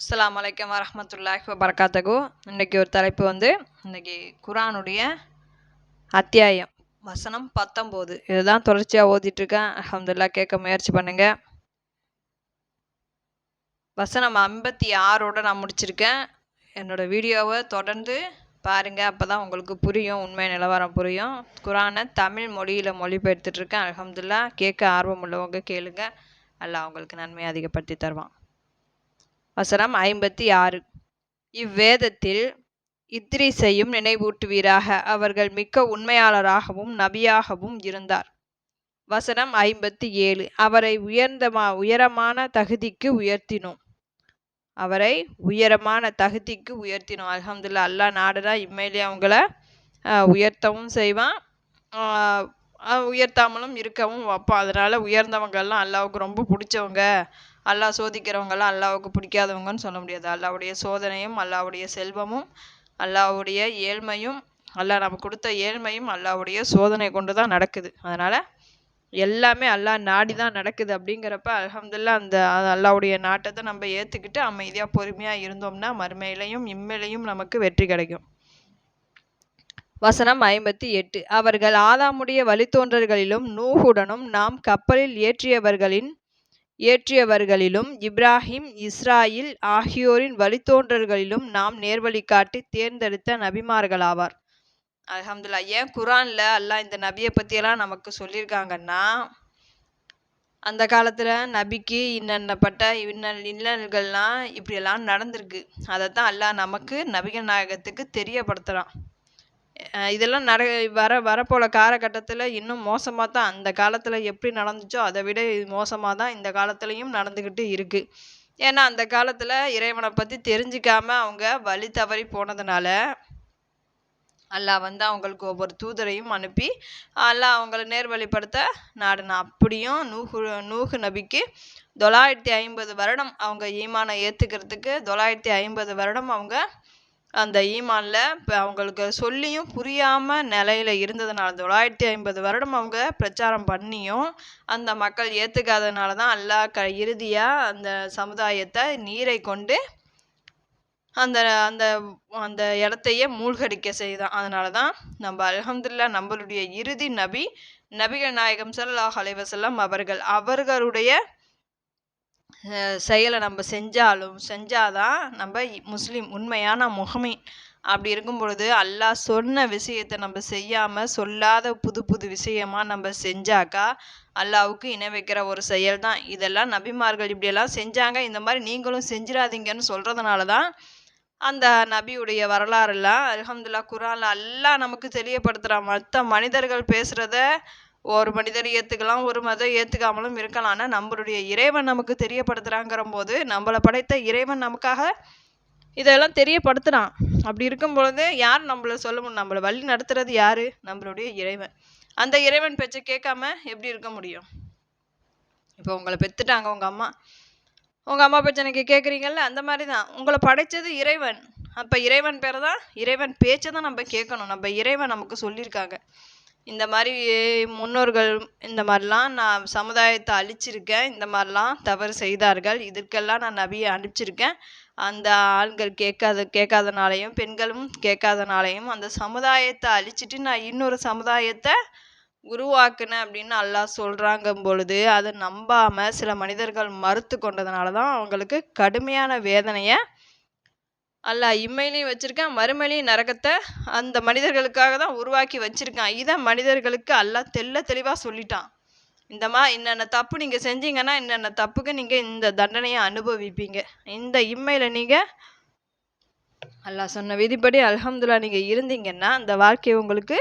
அஸ்லாம் வலைக்கம் வரமத்துல்லாஹ் வரகாத்தகு இன்றைக்கி ஒரு தலைப்பு வந்து இன்னைக்கு குரானுடைய அத்தியாயம். வசனம் பத்தொம்போது. இதுதான் தொடர்ச்சியாக ஓதிட்டுருக்கேன். அஹமதுல்லா கேட்க முயற்சி பண்ணுங்கள் வசனம் ஐம்பத்தி ஆறோட நான் முடிச்சிருக்கேன். என்னோடய வீடியோவை தொடர்ந்து பாருங்கள் அப்போ தான் உங்களுக்கு புரியும். உண்மை நிலவரம் புரியும். குரானை தமிழ் மொழியில் மொழிபெயர்த்துட்ருக்கேன் அலமதுல்லா கேட்க ஆர்வம் உள்ளவங்க கேளுங்க. அல்லாஹ் உங்களுக்கு நன்மையை அதிகப்படுத்தி தருவான். வசனம் ஐம்பத்தி ஆறு. இவ்வேதத்தில் இத்ரிசையும் நினைவூட்டுவீராக அவர்கள் மிக்க உண்மையாளராகவும் நபியாகவும் இருந்தார். வசனம் ஐம்பத்தி ஏழு. அவரை உயர்ந்தமா உயரமான தகுதிக்கு உயர்த்தினோம். அவரை உயரமான தகுதிக்கு உயர்த்தினோம். அலமதுல்லா அல்லாஹ் நாடுனா இம்மையிலே அவங்கள உயர்த்தவும் செய்வான். உயர்த்தாமலும் இருக்கவும் வைப்பான். அதனால் உயர்ந்தவங்கெல்லாம் அல்லாவுக்கு ரொம்ப பிடிச்சவங்க. அல்லாஹ் சோதிக்கிறவங்கெல்லாம் அல்லாவுக்கு பிடிக்காதவங்கன்னு சொல்ல முடியாது. அல்லாவுடைய சோதனையும் அல்லாவுடைய செல்வமும் அல்லாவுடைய ஏழ்மையும் அல்லாஹ் நம்ம கொடுத்த ஏழ்மையும் அல்லாவுடைய சோதனை கொண்டு தான் நடக்குது. அதனால் எல்லாமே அல்லாஹ் நாடி தான் நடக்குது அப்படிங்கிறப்ப அலமதுல்லா அந்த அல்லாவுடைய நாட்டத்தை நம்ம ஏற்றுக்கிட்டு அமைதியாக பொறுமையாக இருந்தோம்னா மறுமையிலையும் இம்மையிலையும் நமக்கு வெற்றி கிடைக்கும். வசனம் ஐம்பத்தி எட்டு. அவர்கள் ஆதாமுடைய வழித்தோன்றல்களிலும் நூகுடனும் நாம் கப்பலில் ஏற்றியவர்களின் ஏற்றியவர்களிலும் இப்ராஹிம் இஸ்ராயில் ஆகியோரின் வழித்தோன்றல்களிலும் நாம் நேர்வழி காட்டி தேர்ந்தெடுத்த நபிமார்களாவார். அல்ஹம்துலில்லாஹ் ஏன் குரான்ல அல்லாஹ் இந்த நபியை பற்றியெல்லாம் நமக்கு சொல்லியிருக்காங்கன்னா அந்த காலத்தில் நபிக்கு இன்னென்னப்பட்ட இன்னல் இன்னல்கள்லாம் இப்படியெல்லாம் நடந்திருக்கு. அதைத்தான் அல்லாஹ் நமக்கு நபிகள் நாயகத்துக்கு தெரியப்படுத்துகிறான் இதெல்லாம் நட வர வரப்போகிற காலகட்டத்தில் இன்னும் மோசமாக தான் அந்த காலத்தில் எப்படி நடந்துச்சோ அதை விட மோசமாக தான் இந்த காலத்துலேயும் நடந்துக்கிட்டு இருக்குது ஏன்னா அந்த காலத்தில் இறைவனை பற்றி தெரிஞ்சுக்காம அவங்க வழி தவறி போனதுனால அல்லாஹ் வந்து அவங்களுக்கு ஒவ்வொரு தூதரையும் அனுப்பி அல்லாஹ் அவங்கள நேர்வழிப்படுத்த நாடுனா அப்படியும் நூகு நூகு நபிக்கு தொள்ளாயிரத்தி ஐம்பது வருடம் அவங்க ஈமானை ஏற்றுக்கிறதுக்கு தொள்ளாயிரத்தி ஐம்பது வருடம் அவங்க அந்த ஈமான்ல இப்போ அவங்களுக்கு சொல்லியும் புரியாம நிலையில இருந்ததுனால தொள்ளாயிரத்தி ஐம்பது வருடம் அவங்க பிரச்சாரம் பண்ணியும் அந்த மக்கள் ஏத்துக்காதனால தான் அல்லாஹ் க இறுதியா அந்த சமுதாயத்தை நீரை கொண்டு அந்த அந்த அந்த இடத்தையே மூழ்கடிக்க செய்தான். அதனால தான் நம்ம அலமதுல்லா நம்மளுடைய இறுதி நபி நபிகள் நாயகம் சல்லாஹ் அலைஹி அவர்கள் அவர்களுடைய செயலை நம்ம செஞ்சாலும் செஞ்சாதான் நம்ம இ- உண்மையான முகமீன் அப்படி இருக்கும் பொழுது அல்லாஹ் சொன்ன விஷயத்தை நம்ம செய்யாமல் சொல்லாத புது புது விஷயமா நம்ம செஞ்சாக்கா அல்லாவுக்கு இணை வைக்கிற ஒரு செயல் தான் இதெல்லாம் நபிமார்கள் இப்படியெல்லாம் செஞ்சாங்க. இந்த மாதிரி நீங்களும் செஞ்சிடாதீங்கன்னு சொல்கிறதுனால தான் அந்த நபியுடைய வரலாறெல்லாம் அலமதுல்லா குரான்ல அல்லாஹ் நமக்கு தெரியப்படுத்துறான் மற்ற மனிதர்கள் பேசுகிறத ஒரு மனிதர் ஏற்றுக்கலாம் ஒரு மதம் ஏற்றுக்காமலும் இருக்கலாம். ஆனால் நம்மளுடைய இறைவன் நமக்கு தெரியப்படுத்துகிறாங்கிற போது நம்மளை படைத்த இறைவன் நமக்காக இதெல்லாம் தெரியப்படுத்துகிறான் அப்படி இருக்கும் பொழுது யார் நம்மள சொல்ல முடியும் நம்மளை வழி நடத்துறது யார்? நம்மளுடைய இறைவன். அந்த இறைவன் பேச்சை கேட்காம எப்படி இருக்க முடியும்? இப்போ உங்களை பெற்றுட்டாங்க உங்கள் அம்மா. உங்கள் அம்மா பேச்சை நீங்க கேட்குறீங்கல்ல அந்த மாதிரி தான் உங்களை படைச்சது இறைவன். அப்போ இறைவன் பேரை தான் இறைவன் பேச்சை தான் நம்ம கேட்கணும். நம்ம இறைவன் நமக்கு சொல்லியிருக்காங்க. இந்த மாதிரி முன்னோர்கள் இந்த மாதிரிலாம் நான் சமுதாயத்தை அழிச்சிருக்கேன். இந்த மாதிரிலாம் தவறு செய்தார்கள். இதற்கெல்லாம் நான் நபியை அனுப்பிச்சிருக்கேன். அந்த ஆண்கள் கேட்காத கேட்காதனாலையும் பெண்களும் கேட்காதனாலையும் அந்த சமுதாயத்தை அழிச்சிட்டு நான் இன்னொரு சமுதாயத்தை உருவாக்குனேன் அப்படின்னு அல்லாஹ் சொல்கிறாங்க பொழுது அதை நம்பாமல் சில மனிதர்கள் மறுத்து கொண்டதுனால தான் அவங்களுக்கு கடுமையான வேதனையை அல்லாஹ் இம்மையிலையும் வச்சிருக்கான் மறுமையிலையும் நரகத்தை அந்த மனிதர்களுக்காக தான் உருவாக்கி வச்சிருக்கான். இதை மனிதர்களுக்கு அல்லாஹ் தெள்ள தெளிவாக சொல்லிட்டான். இந்த மா தப்பு நீங்கள் செஞ்சீங்கன்னா இன்னென்ன தப்புக்கு நீங்கள் இந்த தண்டனையை அனுபவிப்பீங்க? இந்த இம்மையில நீங்கள் அல்லாஹ் சொன்ன விதிப்படி அலமதுல்லா நீங்கள் இருந்தீங்கன்னா அந்த வாழ்க்கை உங்களுக்கு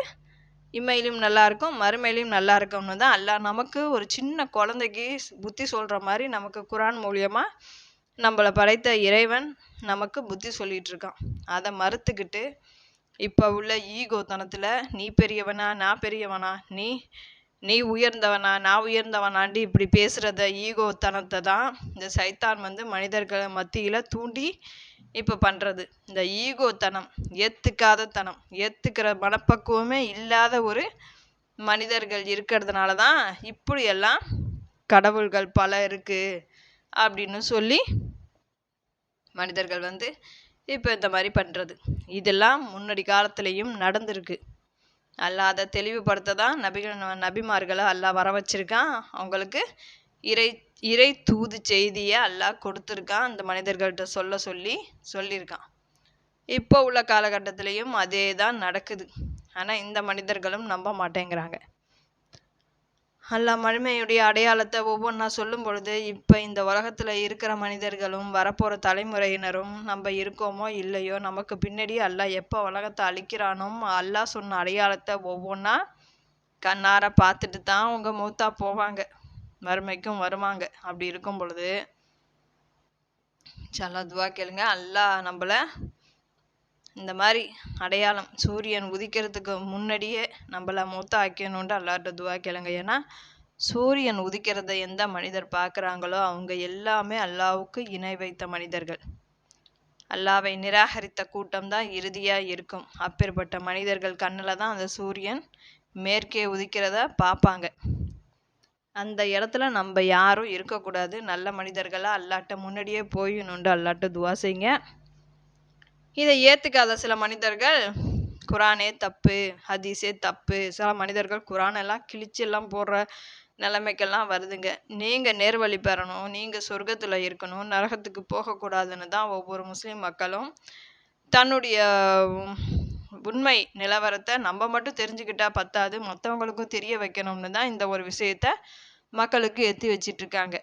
இம்மையிலும் நல்லாயிருக்கும் மறுமையிலும் நல்லா இருக்கும்னு தான் அல்லாஹ் நமக்கு ஒரு சின்ன குழந்தைக்கு புத்தி சொல்கிற மாதிரி நமக்கு குரான் மூலியமாக நம்மளை படைத்த இறைவன் நமக்கு புத்தி சொல்லிகிட்டு இருக்கான் அதை மறுத்துக்கிட்டு இப்போ உள்ள ஈகோத்தனத்துல நீ பெரியவனா நான் பெரியவனா நீ நீ உயர்ந்தவனா நான் உயர்ந்தவனாண்டி இப்படி பேசுறத ஈகோத்தனத்தை தான் இந்த சைத்தான் வந்து மனிதர்கள் மத்தியில் தூண்டி இப்போ பண்ணுறது இந்த ஈகோத்தனம் ஏற்றுக்காத தனம் ஏற்றுக்கிற மனப்பக்குவமே இல்லாத ஒரு மனிதர்கள் இருக்கிறதுனால தான் இப்படியெல்லாம் கடவுள்கள் பல இருக்குது அப்படின்னு சொல்லி மனிதர்கள் வந்து இப்போ இந்த மாதிரி பண்ணுறது இதெல்லாம் முன்னாடி காலத்துலேயும் நடந்திருக்கு. அல்லாஹ் அதை தெளிவுபடுத்த தான் நபிகள் நபிமார்களை அல்லாஹ் வர வச்சிருக்கான். அவங்களுக்கு இறை இறை தூது செய்தியை அல்லாஹ் கொடுத்துருக்கான். அந்த மனிதர்கள்ட்ட சொல்ல சொல்லி சொல்லியிருக்கான். இப்போ உள்ள காலகட்டத்திலையும் அதே தான் நடக்குது. ஆனால் இந்த மனிதர்களும் நம்ப மாட்டேங்கிறாங்க. அல்லா மறுமையுடைய அடையாளத்தை ஒவ்வொன்றா சொல்லும் பொழுது இப்போ இந்த உலகத்தில் இருக்கிற மனிதர்களும் வரப்போகிற தலைமுறையினரும் நம்ம இருக்கோமோ இல்லையோ நமக்கு பின்னாடி அல்லாஹ் எப்போ உலகத்தை அழிக்கிறானோ அல்லாஹ் சொன்ன அடையாளத்தை ஒவ்வொன்றா கண்ணார பார்த்துட்டு தான் அவங்க மூத்தா போவாங்க. வறுமைக்கும் வருவாங்க. அப்படி இருக்கும் பொழுது சல்லா துவா கேளுங்க. அல்லாஹ் நம்மளை இந்த மாதிரி அடையாளம் சூரியன் உதிக்கிறதுக்கு முன்னாடியே நம்மள மூத்த ஆக்கணுன்ட்டு அல்லாட்ட துவா கேளுங்க. ஏன்னா சூரியன் உதிக்கிறத எந்த மனிதர் பார்க்குறாங்களோ அவங்க எல்லாமே அல்லாவுக்கு இணை வைத்த மனிதர்கள். அல்லாவை நிராகரித்த கூட்டம் தான் இறுதியாக இருக்கும். அப்பேற்பட்ட மனிதர்கள் கண்ணில் தான் அந்த சூரியன் மேற்கே உதிக்கிறத பார்ப்பாங்க. அந்த இடத்துல நம்ம யாரும் இருக்கக்கூடாது. நல்ல மனிதர்களாக அல்லாட்ட முன்னாடியே போயிடணுன்ட்டு அல்லாட்ட துவா செய்யுங்க. இதை ஏற்றுக்காத சில மனிதர்கள் குரானே தப்பு ஹதீஸே தப்பு. சில மனிதர்கள் குரானெல்லாம் கிழிச்சு எல்லாம் போடுற நிலைமைக்கெல்லாம் வருதுங்க. நீங்கள் நேர்வழி பெறணும் நீங்கள் சொர்க்கத்தில் இருக்கணும் நரகத்துக்கு போகக்கூடாதுன்னு தான் ஒவ்வொரு முஸ்லீம் மக்களும் தன்னுடைய உண்மை நிலவரத்தை நம்ம மட்டும் தெரிஞ்சுக்கிட்டா பத்தாது மற்றவங்களுக்கும் தெரிய வைக்கணும்னு தான் இந்த ஒரு விஷயத்த மக்களுக்கு எத்தி வச்சிட்ருக்காங்க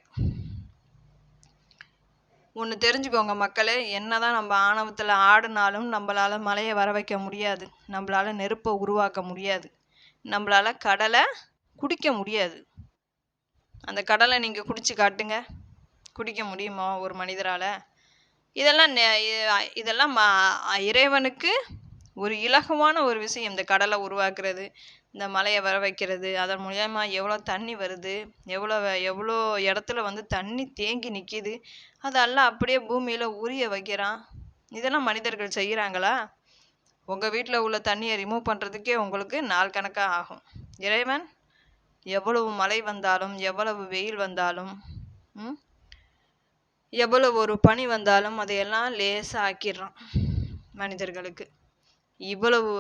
ஒன்று தெரிஞ்சுக்கோங்க மக்களே. என்ன தான் நம்ம ஆணவத்தில் ஆடினாலும் நம்மளால் மலையை வர வைக்க முடியாது. நம்மளால் நெருப்பை உருவாக்க முடியாது. நம்மளால் கடலை குடிக்க முடியாது. அந்த கடலை நீங்கள் குடிச்சு காட்டுங்க. குடிக்க முடியுமா ஒரு மனிதரால்? இதெல்லாம் இதெல்லாம் இறைவனுக்கு ஒரு இலகுவான ஒரு விஷயம். இந்த கடலை உருவாக்குறது இந்த மலையை வர வைக்கிறது அதன் மூலயமா எவ்வளோ தண்ணி வருது எவ்வளோ எவ்வளோ இடத்துல வந்து தண்ணி தேங்கி நிற்கிது அதெல்லாம் அப்படியே பூமியில் உரிய வைக்கிறான். இதெல்லாம் மனிதர்கள் செய்கிறாங்களா? உங்கள் வீட்டில் உள்ள தண்ணியை ரிமூவ் பண்ணுறதுக்கே உங்களுக்கு நாள் கணக்காக ஆகும். இறைவன் எவ்வளவு மழை வந்தாலும் எவ்வளவு வெயில் வந்தாலும் எவ்வளவு ஒரு பனி வந்தாலும் அதையெல்லாம் லேசாக ஆக்கிடுறான் மனிதர்களுக்கு. இவ்வளவு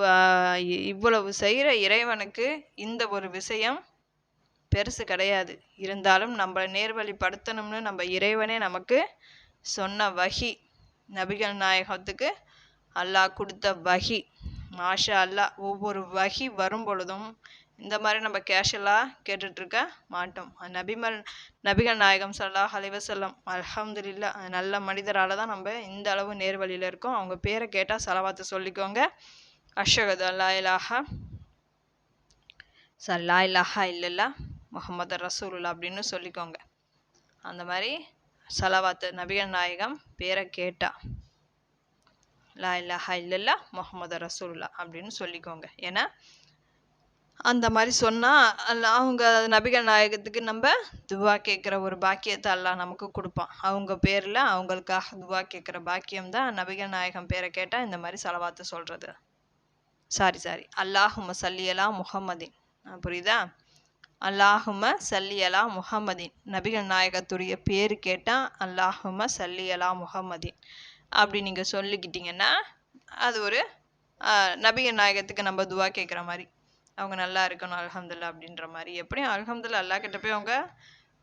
இவ்வளவு செய்கிற இறைவனுக்கு இந்த ஒரு விஷயம் பெருசு கிடையாது. இருந்தாலும் நம்மளை நேர்வழிப்படுத்தணும்னு நம்ம இறைவனே நமக்கு சொன்ன வகி நபிகள் நாயகத்துக்கு அல்லாஹ் கொடுத்த வகி மாஷா அல்லாஹ் ஒவ்வொரு வகி வரும் பொழுதும் இந்த மாதிரி நம்ம கேஷுவலாக கேட்டுட்ருக்க மாட்டோம். நபிமல் நபிகள் நாயகம் சல்லாஹ் அலைவசல்லம் அலமதுல்லா நல்ல மனிதரால் தான் நம்ம இந்த அளவு நேர்வழியில் இருக்கோம். அவங்க பேரை கேட்டால் செலவாத்து சொல்லிக்கோங்க. அஷகது அல்லா இலாஹா சல்லா இலாஹா இல்லல்லா முகமது ரசூலுல்லா அப்படின்னு சொல்லிக்கோங்க. அந்த மாதிரி சலவாத்து நபிகள் நாயகம் பேரை கேட்டா லா இல்லாஹா இல்லல்லா முகமது ரசூல்லா அப்படின்னு சொல்லிக்கோங்க. ஏன்னா அந்த மாதிரி சொன்னால் அவங்க நபிகள் நாயகத்துக்கு நம்ம துவா கேட்குற ஒரு பாக்கியத்தை எல்லாம் நமக்கு கொடுப்பான். அவங்க பேரில் அவங்களுக்காக துவா கேட்குற பாக்கியம் தான் நபிகள் நாயகம் பேரை கேட்டால் இந்த மாதிரி செலவாத்து சொல்கிறது சாரி சாரி. அல்லாஹும சல்லியலா முகம்மதின் புரியுதா? அல்லாஹும சல்லியலா முகமதீன் நபிகள் நாயகத்துடைய பேர் கேட்டால் அல்லாஹும சல்லியலா முகம்மதின் அப்படி நீங்கள் சொல்லிக்கிட்டீங்கன்னா அது ஒரு நபிகள் நாயகத்துக்கு நம்ம துவா கேட்குற மாதிரி. அவங்க நல்லா இருக்கணும் அல்ஹம்துல்லா அப்படின்ற மாதிரி. எப்படியும் அல்ஹம்துல்லா அல்லா கிட்ட போய் அவங்க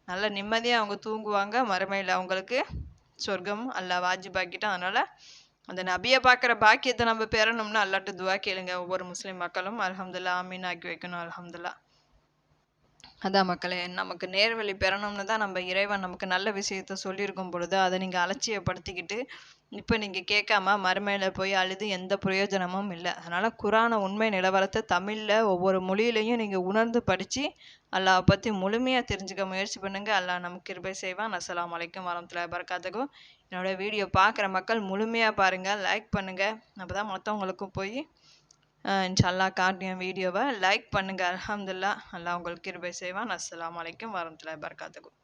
நல்ல நிம்மதியாக அவங்க தூங்குவாங்க. மறுமையில் அவங்களுக்கு சொர்க்கம் அல்லா வாஜிபாக்கிட்டோம் அதனால் அந்த நபியை பார்க்குற பாக்கியத்தை நம்ம பெறணும்னு அல்லாட்டு துவா கேளுங்க. ஒவ்வொரு முஸ்லீம் மக்களும் அலமதுல்லா அமீன் ஆக்கி வைக்கணும் அலமதுல்லா அதான் மக்களே நமக்கு நேர்வழி பெறணும்னு தான் நம்ம இறைவன் நமக்கு நல்ல விஷயத்த சொல்லியிருக்கும் பொழுது அதை நீங்கள் அலட்சியப்படுத்திக்கிட்டு இப்போ நீங்கள் கேட்காம மறுமையில் போய் அழுது எந்த பிரயோஜனமும் இல்லை. அதனால் குரான உண்மை நிலவரத்தை தமிழில் ஒவ்வொரு மொழியிலையும் நீங்கள் உணர்ந்து படித்து அல்லாவை பற்றி முழுமையாக தெரிஞ்சுக்க முயற்சி பண்ணுங்கள் அல்லா நமக்கு கிருபை செய்வான். அஸ்லாம் வலைக்கம் வரமத்துல பறக்காத்துக்கும் என்னோடய வீடியோ பார்க்குற மக்கள் முழுமையாக பாருங்கள் லைக் பண்ணுங்கள் அப்போ தான் மற்றவங்களுக்கும் போய் இன்ஷால்லா காட்டிய வீடியோவை லைக் பண்ணுங்கள் அலமதுல்லா அல்லா உங்களுக்கு கிருபை செய்வான். அஸ்லாம் வலைக்கம் வரமத்துல பர்காத்துக்கும்